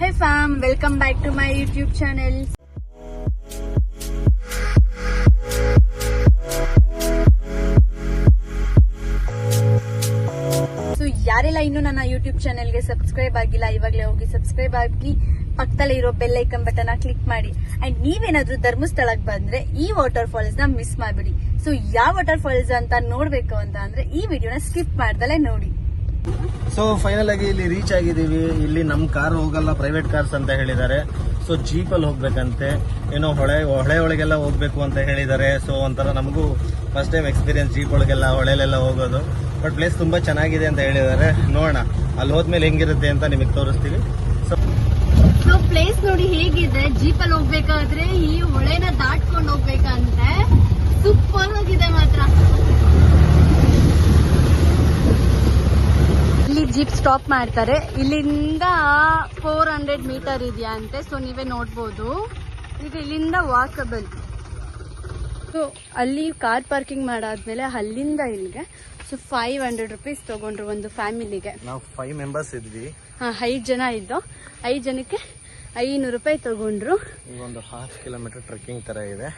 Hey fam welcome back to my YouTube channel so ಯಾರೆಲ್ಲ ಇನ್ನೂ ನನ್ನ ಯೂಟ್ಯೂಬ್ ಚಾನೆಲ್ಗೆ ಸಬ್ಸ್ಕ್ರೈಬ್ ಆಗಿಲ್ಲ, ಇವಾಗಲೇ ಹೋಗಿ ಸಬ್ಸ್ಕ್ರೈಬ್ ಆಗಿ ಪಕ್ಕದಲ್ಲಿ ಇರೋ ಬೆಲ್ ಐಕನ್ ಬಟನ್ ಕ್ಲಿಕ್ ಮಾಡಿ. ಅಂಡ್ ನೀವೇನಾದ್ರೂ ಧರ್ಮಸ್ಥಳಕ್ಕೆ ಬಂದ್ರೆ ಈ ವಾಟರ್ ಫಾಲ್ಸ್ನ ಮಿಸ್ ಮಾಡಬೇಡಿ. ಸೊ ಯಾವ ವಾಟರ್ ಫಾಲ್ಸ್ ಅಂತ ನೋಡ್ಬೇಕು ಅಂತ ಅಂದ್ರೆ ಈ ವಿಡಿಯೋನ ಸ್ಕಿಪ್ ಮಾಡ್ದಲೇ ನೋಡಿ. ಸೊ ಫೈನಲ್ ಆಗಿ ಇಲ್ಲಿ ರೀಚ್ ಆಗಿದ್ದೀವಿ. ಇಲ್ಲಿ ನಮ್ಮ ಕಾರ್ ಹೋಗಲ್ಲ ಪ್ರೈವೇಟ್ ಕಾರ್ಸ್ ಅಂತ ಹೇಳಿದ್ದಾರೆ. ಸೊ ಜೀಪಲ್ಲಿ ಹೋಗ್ಬೇಕಂತೆ. ಏನೋ ಹೊಳೆ ಹೊಳೆ ಒಳಗೆಲ್ಲ ಹೋಗ್ಬೇಕು ಅಂತ ಹೇಳಿದ್ದಾರೆ. ಸೊ ಒಂಥರ ನಮಗೂ ಫಸ್ಟ್ ಟೈಮ್ ಎಕ್ಸ್ಪೀರಿಯನ್ಸ್ ಜೀಪ್ ಒಳಗೆಲ್ಲ, ಹೊಳೆಲೆಲ್ಲ ಹೋಗೋದು. ಬಟ್ ಪ್ಲೇಸ್ ತುಂಬ ಚೆನ್ನಾಗಿದೆ ಅಂತ ಹೇಳಿದ್ದಾರೆ. ನೋಡೋಣ, ಅಲ್ಲಿ ಹೋದ್ಮೇಲೆ ಹೆಂಗಿರುತ್ತೆ ಅಂತ ನಿಮಗೆ ತೋರಿಸ್ತೀವಿ. ಸೊ ಪ್ಲೇಸ್ ನೋಡಿ ಹೇಗಿದೆ. ಜೀಪಲ್ಲಿ ಹೋಗ್ಬೇಕಾದ್ರೆ ಈ ಹೊಳೆನ ದಾಟ್ಕೊಂಡು ಹೋಗ್ಬೇಕಂತೆ. ಸೂಪರ್ ಆಗಿದೆ ಮಾತ್ರ. ಇಲ್ಲಿ ಜೀಪ್ ಸ್ಟಾಪ್ ಮಾಡ್ತಾರೆ. ಇಲ್ಲಿಂದ ಫೋರ್ ಹಂಡ್ರೆಡ್ ಮೀಟರ್ ಇದೆಯಾ ಅಂತೆ ಸೊ ನೀವೇ ನೋಡ್ಬೋದು. ಈಗ ಇಲ್ಲಿಂದ ವಾಕಬಲ್ ಸೊ ಅಲ್ಲಿ ಕಾರ್ ಪಾರ್ಕಿಂಗ್ ಮಾಡಾದ್ಮೇಲೆ ಅಲ್ಲಿಂದ ಇಲ್ಲಿಗೆ ಸೊ ಫೈವ್ ಹಂಡ್ರೆಡ್ ರುಪೀಸ್ ತಗೊಂಡ್ರು ಒಂದು ಫ್ಯಾಮಿಲಿಗೆ. ನಾವು ಫೈವ್ ಮೆಂಬರ್ಸ್ ಇದ್ವಿ. ಹಾ ಐದು ಜನ ಇದ್ದು ಐದು ಜನಕ್ಕೆ ಐನೂರು ರೂಪಾಯಿ ತಗೊಂಡ್ರು. ಈಗ ಒಂದು ಹಾಫ್ ಕಿಲೋಮೀಟರ್ ಟ್ರೆಕ್ಕಿಂಗ್ ತರ ಇದೆ.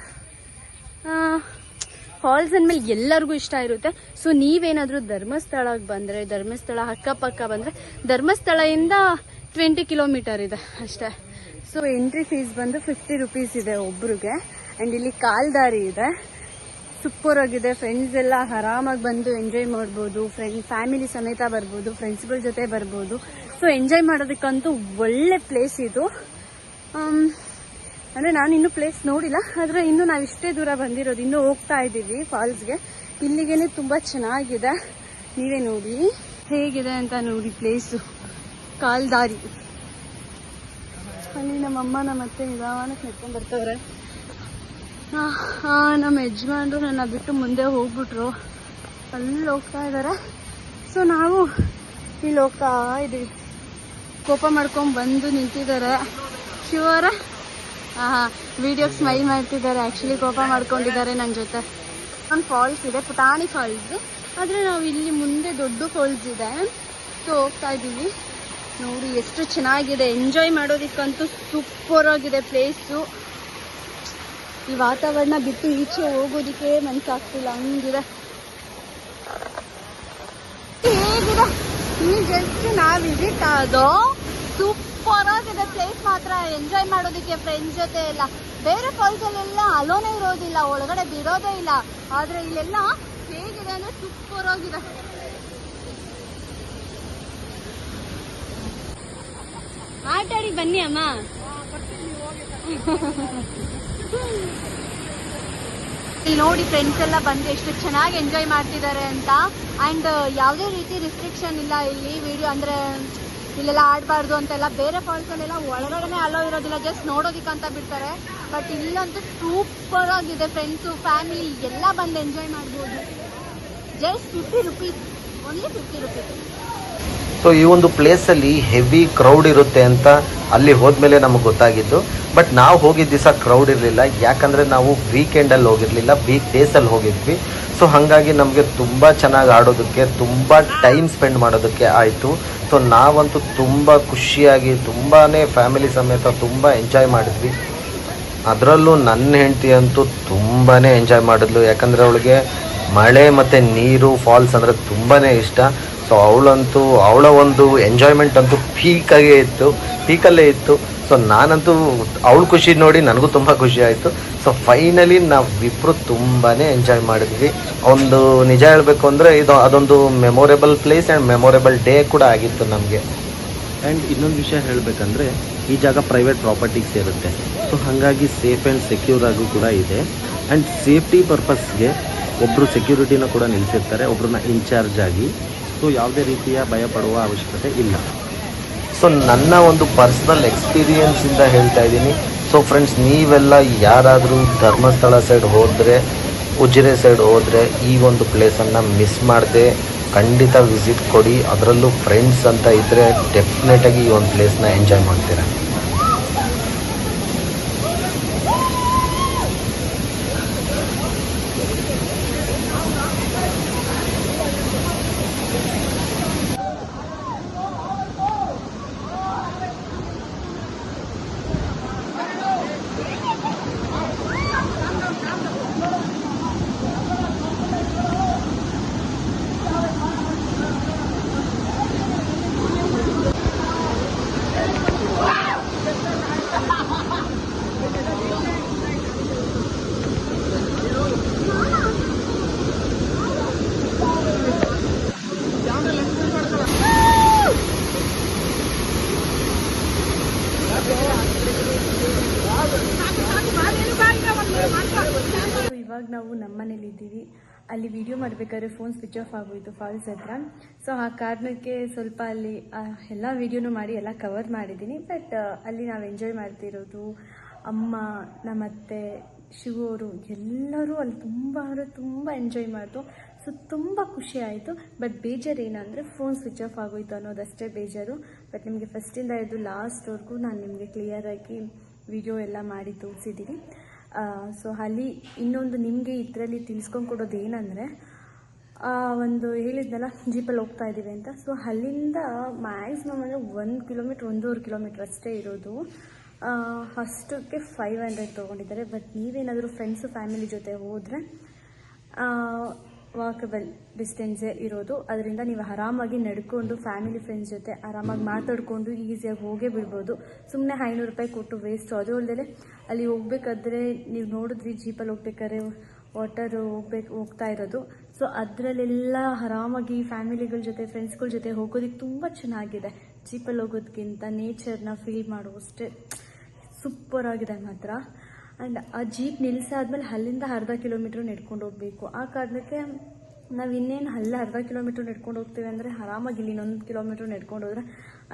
ಫಾಲ್ಸ್ ಅಂದ್ಮೇಲೆ ಎಲ್ಲರಿಗೂ ಇಷ್ಟ ಇರುತ್ತೆ. ಸೊ ನೀವೇನಾದರೂ ಧರ್ಮಸ್ಥಳಕ್ಕೆ ಬಂದ್ರೆ ಧರ್ಮಸ್ಥಳ ಅಕ್ಕಪಕ್ಕ ಬಂದ್ರೆ ಧರ್ಮಸ್ಥಳದಿಂದ ಟ್ವೆಂಟಿ ಕಿಲೋಮೀಟರ್ ಇದೆ ಅಷ್ಟೇ. ಸೊ ಎಂಟ್ರಿ ಫೀಸ್ ಬಂದು ಫಿಫ್ಟಿ ರುಪೀಸ್ ಇದೆ ಒಬ್ರಿಗೆ. ಅಂಡ್ ಇಲ್ಲಿ ಕಾಲ್ದಾರಿ ಇದೆ. ಸೂಪರ್ ಆಗಿದೆ ಫ್ರೆಂಡ್ಸ್ ಎಲ್ಲ ಆರಾಮಾಗಿ ಬಂದು ಎಂಜಾಯ್ ಮಾಡ್ಬೋದು. ಫ್ರೆಂಡ್ ಫ್ಯಾಮಿಲಿ ಸಮೇತ ಬರ್ಬೋದು. ಫ್ರೆಂಡ್ಸ್ಗಳ ಜೊತೆ ಬರ್ಬೋದು. ಸೊ ಎಂಜಾಯ್ ಮಾಡೋದಕ್ಕಂತೂ ಒಳ್ಳೆ ಪ್ಲೇಸ್ ಇದು. ಆಮ್, ಅಂದ್ರೆ ನಾನು ಇನ್ನೂ ಪ್ಲೇಸ್ ನೋಡಿಲ್ಲ. ಆದ್ರೆ ಇನ್ನು ನಾವು ಇಷ್ಟೇ ದೂರ ಬಂದಿರೋದು. ಇನ್ನು ಹೋಗ್ತಾ ಇದ್ದೀವಿ ಫಾಲ್ಸ್ಗೆ. ಇಲ್ಲಿಗೇನೆ ತುಂಬಾ ಚೆನ್ನಾಗಿದೆ. ನೀವೇ ನೋಡಿ. ಹೇಗಿದೆ ಅಂತ ನೋಡಿ ಪ್ಲೇಸು ಕಾಲ್ದಾರಿ ಅಲ್ಲಿ ನಮ್ಮ ಅಮ್ಮನ ಮತ್ತೆ ನಿಧಾನಕ್ಕೆ ನಡ್ಕೊಂಡ್ ಬರ್ತವ್ರೆ. ನಮ್ಮ ಯಜಮಾನ್ರು ನನ್ನ ಬಿಟ್ಟು ಮುಂದೆ ಹೋಗ್ಬಿಟ್ರು. ಅಲ್ಲಿ ಹೋಗ್ತಾ ಇದ್ದಾರೆ ಸೊ ನಾವು ಇಲ್ಲಿ ಹೋಗ್ತಾ ಇದೀವಿ. ಕೋಪ ಮಾಡ್ಕೊಂಡ್ ಬಂದು ನಿಂತಿದ್ದಾರೆ. ಶಿವರ ವಿಡಿಯೋಗೆ ಸ್ಮೈಲ್ ಮಾಡ್ತಿದ್ದಾರೆ. ಆ್ಯಕ್ಚುಲಿ ಕೋಪ ಮಾಡ್ಕೊಂಡಿದ್ದಾರೆ ನನ್ನ ಜೊತೆ. ಒಂದು ಫಾಲ್ಸ್ ಇದೆ, ಪುಟಾಣಿ ಫಾಲ್ಸ್ ಆದರೆ ನಾವು ಇಲ್ಲಿ ಮುಂದೆ ದೊಡ್ಡ ಫಾಲ್ಸ್ ಇದೆ. ಸೊ ಹೋಗ್ತಾ ಇದ್ದೀವಿ. ನೋಡಿ, ಎಷ್ಟು ಚೆನ್ನಾಗಿದೆ. ಎಂಜಾಯ್ ಮಾಡೋದಕ್ಕಂತೂ ಸೂಪರ್ ಆಗಿದೆ ಪ್ಲೇಸು ಈ ವಾತಾವರಣ ಬಿಟ್ಟು ಈಚೆ ಹೋಗೋದಕ್ಕೆ ಮನ್ಸಾಗ್ತಿಲ್ಲ. ಹಂಗಿದೆ. ಹೇಗಿದೆ ಈ ಜಸ್ಟ್ ನಾವು ವಿಸಿಟ್ ಆದೋ ಸೂಪರ್ ಆಗಿದೆ ಪ್ಲೇಸ್ ಮಾತ್ರ ಎಂಜಾಯ್ ಮಾಡೋದಕ್ಕೆ ಫ್ರೆಂಡ್ಸ್ ಜೊತೆ ಎಲ್ಲ ಬೇರೆ ಫಾಲ್ಸ್ ಅಲ್ಲೆಲ್ಲ ಅಲೋನೇ ಇರೋದಿಲ್ಲ ಒಳಗಡೆ ಬಿಡೋದೇ ಇಲ್ಲ. ಆದ್ರೆ ಇಲ್ಲೆಲ್ಲ ಹೇಗಿದೆ ಅಂದ್ರೆ ಸೂಪರ್ ಆಗಿದೆ. ಆಟಾಡಿ ಬನ್ನಿ ಅಮ್ಮ. ನೋಡಿ ಫ್ರೆಂಡ್ಸ್ ಎಲ್ಲ ಬಂದು ಎಷ್ಟು ಚೆನ್ನಾಗಿ ಎಂಜಾಯ್ ಮಾಡ್ತಿದ್ದಾರೆ ಅಂತ. ಅಂಡ್ ಯಾವುದೇ ರೀತಿ ರಿಸ್ಟ್ರಿಕ್ಷನ್ ಇಲ್ಲ ಇಲ್ಲಿ. ವಿಡಿಯೋ ಅಂದ್ರೆ ಇಲ್ಲೆಲ್ಲ ಆಡಬಾರ್ದು ಅಂತೆಲ್ಲ ಬೇರೆ ಫಾಲ್ಸ್ ಅಲ್ಲೆಲ್ಲ ಒಳಗಡೆನೆ ಅಲೋ ಇರೋದಿಲ್ಲ ಜಸ್ಟ್ ಅಂತ ಬಿಡ್ತಾರೆ. ಬಟ್ ಇಲ್ಲಂತೂ ಸೂಪರ್ ಆಗಿದೆ ಫ್ರೆಂಡ್ಸು ಫ್ಯಾಮಿಲಿ ಎಲ್ಲ ಬಂದು ಎಂಜಾಯ್ ಮಾಡ್ಬೋದು. Just fifty rupees only fifty rupees so ಈ ಒಂದು ಪ್ಲೇಸಲ್ಲಿ ಹೆವಿ ಕ್ರೌಡ್ ಇರುತ್ತೆ ಅಂತ ಅಲ್ಲಿ ಹೋದ್ಮೇಲೆ ನಮಗೆ ಗೊತ್ತಾಗಿದ್ದು. ಬಟ್ ನಾವು ಹೋಗಿದ್ದ ದಿವಸ ಕ್ರೌಡ್ ಇರಲಿಲ್ಲ. ಯಾಕಂದರೆ ನಾವು ವೀಕೆಂಡಲ್ಲಿ ಹೋಗಿರಲಿಲ್ಲ ವೀಕ್ ಡೇಸಲ್ಲಿ ಹೋಗಿದ್ವಿ. ಸೊ ಹಾಗಾಗಿ ನಮಗೆ ತುಂಬ ಚೆನ್ನಾಗಿ ಆಡೋದಕ್ಕೆ, ತುಂಬ ಟೈಮ್ ಸ್ಪೆಂಡ್ ಮಾಡೋದಕ್ಕೆ ಆಯಿತು. ಸೊ ನಾವಂತೂ ತುಂಬ ಖುಷಿಯಾಗಿ ತುಂಬಾ ಫ್ಯಾಮಿಲಿ ಸಮೇತ ತುಂಬ ಎಂಜಾಯ್ ಮಾಡಿದ್ವಿ. ಅದರಲ್ಲೂ ನನ್ನ ಹೆಂಡತಿ ಅಂತೂ ತುಂಬಾ ಎಂಜಾಯ್ ಮಾಡಿದ್ಲು. ಯಾಕಂದರೆ ಅವಳಿಗೆ ಮಳೆ ಮತ್ತು ನೀರು ಫಾಲ್ಸ್ ಅಂದರೆ ತುಂಬಾ ಇಷ್ಟ. ಸೊ ಅವಳಂತೂ, ಅವಳ ಒಂದು ಎಂಜಾಯ್ಮೆಂಟ್ ಅಂತೂ ಪೀಕಾಗೇ ಇತ್ತು. ಪೀಕಲ್ಲೇ ಇತ್ತು. ಸೊ ನಾನಂತೂ ಅವಳ ಖುಷಿ ನೋಡಿ, ನನಗೂ ತುಂಬ ಖುಷಿ ಆಯಿತು. ಸೊ ಫೈನಲಿ ನಾವಿಬ್ಬರು ತುಂಬಾ ಎಂಜಾಯ್ ಮಾಡಿದ್ವಿ. ಒಂದು ನಿಜ ಹೇಳಬೇಕು ಅಂದರೆ, ಇದು ಅದೊಂದು memorable place and memorable day ಕೂಡ ಆಗಿತ್ತು ನಮಗೆ. ಆ್ಯಂಡ್ ಇನ್ನೊಂದು ವಿಷಯ ಹೇಳಬೇಕಂದ್ರೆ, ಈ ಜಾಗ ಪ್ರೈವೇಟ್ ಪ್ರಾಪರ್ಟೀಸ್ ಸೇರುತ್ತೆ. ಸೊ ಹಾಗಾಗಿ ಸೇಫ್ ಆ್ಯಂಡ್ ಸೆಕ್ಯೂರ್ ಆಗೂ ಕೂಡ ಇದೆ. ಆ್ಯಂಡ್ ಸೇಫ್ಟಿ ಪರ್ಪಸ್ಗೆ ಒಬ್ಬರು ಸೆಕ್ಯೂರಿಟಿನ ಕೂಡ ನಿಲ್ಲಿಸಿರ್ತಾರೆ ಒಬ್ಬರನ್ನ ಇನ್ಚಾರ್ಜ್ ಆಗಿ. ಸೊ ಯಾವುದೇ ರೀತಿಯ ಭಯ ಪಡುವ ಅವಶ್ಯಕತೆ ಇಲ್ಲ. ಸೊ ನನ್ನ ಒಂದು ಪರ್ಸ್ನಲ್ ಎಕ್ಸ್ಪೀರಿಯನ್ಸಿಂದ ಹೇಳ್ತಾ ಇದ್ದೀನಿ. ಸೊ ಫ್ರೆಂಡ್ಸ್ ನೀವೆಲ್ಲ ಯಾರಾದರೂ ಧರ್ಮಸ್ಥಳ ಸೈಡ್ ಹೋದರೆ, ಉಜಿರೆ ಸೈಡ್ ಹೋದರೆ ಈ ಒಂದು ಪ್ಲೇಸನ್ನು ಮಿಸ್ ಮಾಡದೆ, ಖಂಡಿತ ವಿಸಿಟ್ ಕೊಡಿ. ಅದರಲ್ಲೂ ಫ್ರೆಂಡ್ಸ್ ಅಂತ ಇದ್ದರೆ ಡೆಫಿನೆಟಾಗಿ ಈ ಒಂದು ಪ್ಲೇಸ್ನ ಎಂಜಾಯ್ ಮಾಡ್ತೀರಾ? ಇವಾಗ ನಾವು ನಮ್ಮ ಮನೇಲಿದ್ದೀವಿ ಅಲ್ಲಿ ವಿಡಿಯೋ ಮಾಡಬೇಕಾದ್ರೆ ಫೋನ್ ಸ್ವಿಚ್ ಆಫ್ ಆಗೋಯಿತು ಫಾಲ್ಸ್ ಹತ್ರ. ಸೊ ಆ ಕಾರಣಕ್ಕೆ ಸ್ವಲ್ಪ ಅಲ್ಲಿ ಎಲ್ಲ ವಿಡಿಯೋನು ಮಾಡಿ, ಎಲ್ಲ ಕವರ್ ಮಾಡಿದ್ದೀನಿ. ಬಟ್ ಅಲ್ಲಿ ನಾವು ಎಂಜಾಯ್ ಮಾಡ್ತಿರೋದು ಅಮ್ಮ ನಮ್ಮ ಅತ್ತೆ, ಶಿವು ಅವರು, ಎಲ್ಲರೂ ಅಲ್ಲಿ ತುಂಬ ಅಂದರೆ ತುಂಬ ಎಂಜಾಯ್ ಮಾಡಿತು. ಸೊ ತುಂಬ ಖುಷಿ ಆಯಿತು. ಬಟ್ ಬೇಜಾರು ಏನಂದರೆ ಫೋನ್ ಸ್ವಿಚ್ ಆಫ್ ಆಗೋಯ್ತು ಅನ್ನೋದಷ್ಟೇ ಬೇಜಾರು. ಬಟ್ ನಿಮಗೆ ಫಸ್ಟಿಂದ ಇದು ಲಾಸ್ಟ್ವರೆಗೂ ನಾನು ನಿಮಗೆ ಕ್ಲಿಯರಾಗಿ ವಿಡಿಯೋ ಎಲ್ಲ ಮಾಡಿ ತೋರಿಸಿದ್ದೀನಿ. ಸೊ ಅಲ್ಲಿ ಇನ್ನೊಂದು ನಿಮಗೆ ಇದರಲ್ಲಿ ತಿಳಿಸ್ಕೊಂಡು ಕೊಡೋದು ಏನಂದರೆ ಒಂದು ಹೇಳಿದ್ನಲ್ಲ, ಜೀಪಲ್ಲಿ ಹೋಗ್ತಾ ಇದ್ದೀವಿ ಅಂತ. ಸೊ ಅಲ್ಲಿಂದ ಮ್ಯಾಕ್ಸಿಮಮ್ ಅಂದರೆ ಒಂದು ಕಿಲೋಮೀಟ್ರ್ ಒಂದೂವರೆ ಕಿಲೋಮೀಟ್ರ್ ಅಷ್ಟೇ ಇರೋದು. ಅಷ್ಟಕ್ಕೆ ಫೈವ್ ಹಂಡ್ರೆಡ್ ತೊಗೊಂಡಿದ್ದಾರೆ. ಬಟ್ ನೀವೇನಾದರೂ ಫ್ರೆಂಡ್ಸು ಫ್ಯಾಮಿಲಿ ಜೊತೆ ಹೋದರೆ ವಾಕಬಲ್ ಡಿಸ್ಟೆನ್ಸೇ ಇರೋದು. ಅದರಿಂದ ನೀವು ಆರಾಮಾಗಿ ನಡ್ಕೊಂಡು ಫ್ಯಾಮಿಲಿ ಫ್ರೆಂಡ್ಸ್ ಜೊತೆ ಆರಾಮಾಗಿ ಮಾತಾಡಿಕೊಂಡು ಈಸಿಯಾಗಿ ಹೋಗೇ ಬಿಡ್ಬೋದು. ಸುಮ್ಮನೆ ಐನೂರು ರೂಪಾಯಿ ಕೊಟ್ಟು ವೇಸ್ಟು ಅದು ಅಲ್ಲದೆ ಅಲ್ಲಿ ಹೋಗ್ಬೇಕಾದ್ರೆ ನೀವು ನೋಡಿದ್ರಿ ಜೀಪಲ್ಲಿ ಹೋಗ್ಬೇಕಾದ್ರೆ ವಾಟರ್ ಹೋಗ್ಬೇಕು, ಹೋಗ್ತಾ ಇರೋದು. ಸೊ ಅದರಲ್ಲೆಲ್ಲ ಆರಾಮಾಗಿ ಫ್ಯಾಮಿಲಿಗಳ ಜೊತೆ ಫ್ರೆಂಡ್ಸ್ಗಳ ಜೊತೆ ಹೋಗೋದಕ್ಕೆ ತುಂಬ ಚೆನ್ನಾಗಿದೆ. ಜೀಪಲ್ಲಿ ಹೋಗೋದಕ್ಕಿಂತ ನೇಚರ್ನ ಫೀಲ್ ಮಾಡುವಷ್ಟೇ ಸೂಪರ್ ಆಗಿದೆ ಮಾತ್ರ. ಆ್ಯಂಡ್ ಆ ಜೀಪ್ ನಿಲ್ಲಿಸಾದ್ಮೇಲೆ ಅಲ್ಲಿಂದ ಅರ್ಧ ಕಿಲೋಮೀಟ್ರ್ ನಡ್ಕೊಂಡು ಹೋಗಬೇಕು. ಆ ಕಾರಣಕ್ಕೆ ನಾವು ಇನ್ನೇನು ಅಲ್ಲ ಅರ್ಧ ಕಿಲೋಮೀಟ್ರ್ ನಡ್ಕೊಂಡು ಹೋಗ್ತೀವಿ ಅಂದರೆ ಆರಾಮಾಗಿ ಇಲ್ಲಿ ಇನ್ನೊಂದು ಕಿಲೋಮೀಟ್ರ್ ನಡ್ಕೊಂಡು ಹೋದ್ರೆ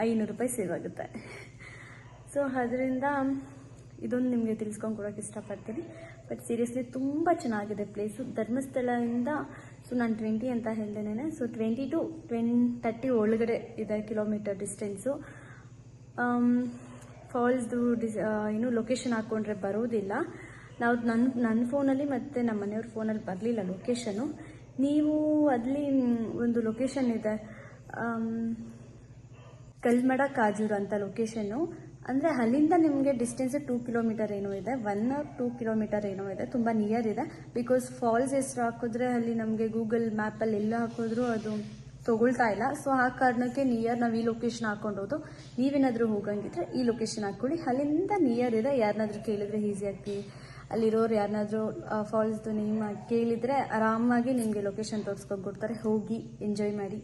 ಐನೂರು ರೂಪಾಯಿ ಸೇವ್ ಆಗುತ್ತೆ ಸೊ ಅದರಿಂದ ಇದೊಂದು ನಿಮಗೆ ತಿಳಿಸ್ಕೊಂಡು ಕೊಡೋಕೆ ಇಷ್ಟಪಡ್ತೀನಿ. ಬಟ್ ಸೀರಿಯಸ್ಲಿ ತುಂಬ ಚೆನ್ನಾಗಿದೆ ಪ್ಲೇಸು ಧರ್ಮಸ್ಥಳದಿಂದ ಸೊ ನಾನು ಟ್ವೆಂಟಿ ಅಂತ ಹೇಳ್ದೇನೆ so twenty to twen thirty ಒಳಗಡೆ ಇದೆ ಕಿಲೋಮೀಟರ್ ಡಿಸ್ಟೆನ್ಸು ಫಾಲ್ಸ್ದು ಡಿಸ್ ಏನು ಲೊಕೇಶನ್ ಹಾಕ್ಕೊಂಡ್ರೆ ಬರೋದಿಲ್ಲ. ನಾವು ನನ್ನ ನನ್ನ ಫೋನಲ್ಲಿ ಮತ್ತು ನಮ್ಮ ಮನೆಯವ್ರ ಫೋನಲ್ಲಿ ಬರಲಿಲ್ಲ ಲೊಕೇಶನು. ನೀವು ಅಲ್ಲಿ ಒಂದು ಲೊಕೇಶನ್ ಇದೆ ಕಲ್ಮಡ ಕಾಜೂರು ಅಂತ ಲೊಕೇಶನ್ನು. ಅಂದರೆ ಅಲ್ಲಿಂದ ನಿಮಗೆ ಡಿಸ್ಟೆನ್ಸ್ ಟೂ ಕಿಲೋಮೀಟರ್ ಏನೋ ಇದೆ, ಒನ್ ಆರ್ ಟೂ ಕಿಲೋಮೀಟರ್ ಏನೋ ಇದೆ, ತುಂಬ ನಿಯರ್ ಇದೆ. ಬಿಕಾಸ್ ಫಾಲ್ಸ್ ಹೆಸರು ಹಾಕಿದ್ರೆ ಅಲ್ಲಿ ನಮಗೆ ಗೂಗಲ್ ಮ್ಯಾಪಲ್ಲಿ ಎಲ್ಲ ಹಾಕಿದ್ರು ಅದು ತೊಗೊಳ್ತಾ ಇಲ್ಲ. ಸೊ ಆ ಕಾರಣಕ್ಕೆ ನಿಯರ್ ನಾವು ಈ ಲೊಕೇಶನ್ ಹಾಕೊಂಡೋದು. ನೀವೇನಾದರೂ ಹೋಗಂಗಿದ್ರೆ ಈ ಲೊಕೇಶನ್ ಹಾಕ್ಕೊಳ್ಳಿ ಅಲ್ಲಿಂದ ನಿಯರ್ ಇದೆ. ಯಾರನ್ನಾದ್ರೂ ಕೇಳಿದ್ರೆ ಈಸಿಯಾಗಿ ಅಲ್ಲಿರೋರು ಯಾರನ್ನಾದ್ರೂ ಫಾಲ್ಸ್ದು ನೇಮ್ ಕೇಳಿದರೆ ಆರಾಮಾಗಿ ನಿಮಗೆ ಲೊಕೇಶನ್ ತೋರಿಸ್ಕೊಂಡು ಕೊಡ್ತಾರೆ. ಹೋಗಿ ಎಂಜಾಯ್ ಮಾಡಿ.